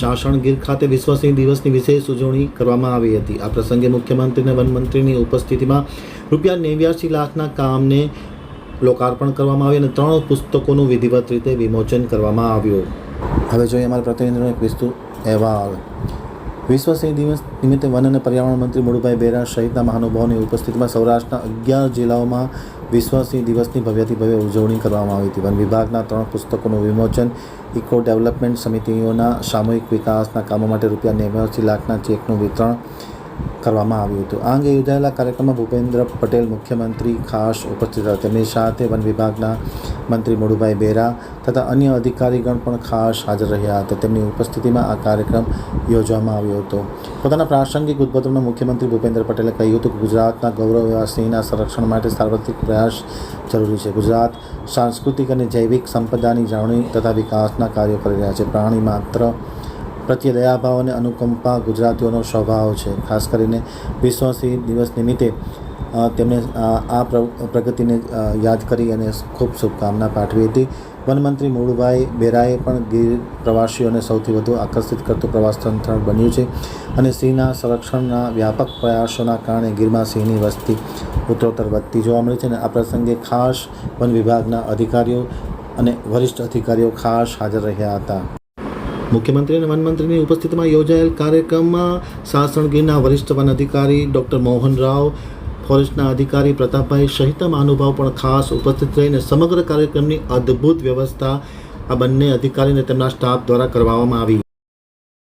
શાસણ ગીર ખાતે વિશ્વ સિંહ દિવસની વિશેષ ઉજવણી કરવામાં આવી હતી. આ પ્રસંગે મુખ્યમંત્રી અને વનમંત્રીની ઉપસ્થિતિમાં રૂપિયા નેવ્યાસી લાખના કામને લોકાર્પણ કરવામાં આવ્યું અને ત્રણ પુસ્તકોનું વિધિવત રીતે વિમોચન કરવામાં આવ્યું. હવે જોઈએ અમારા પ્રતિનિધિનો એક વિસ્તૃત અહેવાલ. વિશ્વ સિંહ દિવસ નિમિત્તે વન અને પર્યાવરણ મંત્રી મુળુભાઈ બેરા સહિતના મહાનુભાવોની ઉપસ્થિતિમાં સૌરાષ્ટ્રના અગિયાર જિલ્લાઓમાં વિશ્વ સિંહ દિવસની ભવ્યથી ભવ્ય ઉજવણી કરવામાં આવી હતી. વન વિભાગના ત્રણ પુસ્તકોનું વિમોચન ઇકો ડેવલપમેન્ટ સમિતિઓના સામૂહિક વિકાસના કામો માટે રૂપિયા નેવ્યાસી લાખના ચેકનું વિતરણ કરવામાં આવ્યું હતું. આ અંગે યોજાયેલા કાર્યક્રમમાં ભૂપેન્દ્ર પટેલ મુખ્યમંત્રી ખાસ ઉપસ્થિત હતા તેમની સાથે વન વિભાગના મંત્રી મોડુભાઈ બેરા તથા અન્ય અધિકારીગણ પણ ખાસ હાજર રહ્યા હતા. તેમની ઉપસ્થિતિમાં આ કાર્યક્રમ યોજવામાં આવ્યો હતો. પોતાના પ્રાસંગિક ઉદ્બોધનમાં મુખ્યમંત્રી ભૂપેન્દ્ર પટેલે કહ્યું હતું કે ગુજરાતના ગૌરવ એવા સિંહના સંરક્ષણ માટે સાર્વત્રિક પ્રયાસ જરૂરી છે. ગુજરાત સાંસ્કૃતિક અને જૈવિક સંપદાની જાળવણી તથા વિકાસના કાર્યો કરી રહ્યા છે. પ્રાણી માત્ર પ્રત્યે દયાભાવ અને અનુકંપા ગુજરાતીઓનો સ્વભાવ છે. ખાસ કરીને વિશ્વ દિવસ નિમિત્તે તેમણે આ પ્રગતિને યાદ કરી અને ખૂબ શુભકામના પાઠવી હતી. વનમંત્રી મૂળભાઈ બેરાએ પણ ગીર પ્રવાસીઓને સૌથી વધુ આકર્ષિત કરતું પ્રવાસ સ્થળ બન્યું છે અને સિંહના સંરક્ષણના વ્યાપક પ્રયાસોના કારણે ગીરમાં સિંહની વસ્તી ઉત્તરોત્તર વધતી જોવા મળી છે અને આ પ્રસંગે ખાસ વન વિભાગના અધિકારીઓ અને વરિષ્ઠ અધિકારીઓ ખાસ હાજર રહ્યા હતા. મુખ્યમંત્રી અને વનમંત્રીની ઉપસ્થિતિમાં યોજાયેલ કાર્યક્રમમાં સાસણગીરના વરિષ્ઠ વન અધિકારી ડૉક્ટર મોહન રાવ, ફોરેસ્ટના અધિકારી પ્રતાપભાઈ સહિત મહાનુભાવ પણ ખાસ ઉપસ્થિત રહીને સમગ્ર કાર્યક્રમની અદ્ભુત વ્યવસ્થા આ બંને અધિકારી અને તેમના સ્ટાફ દ્વારા કરવામાં આવી.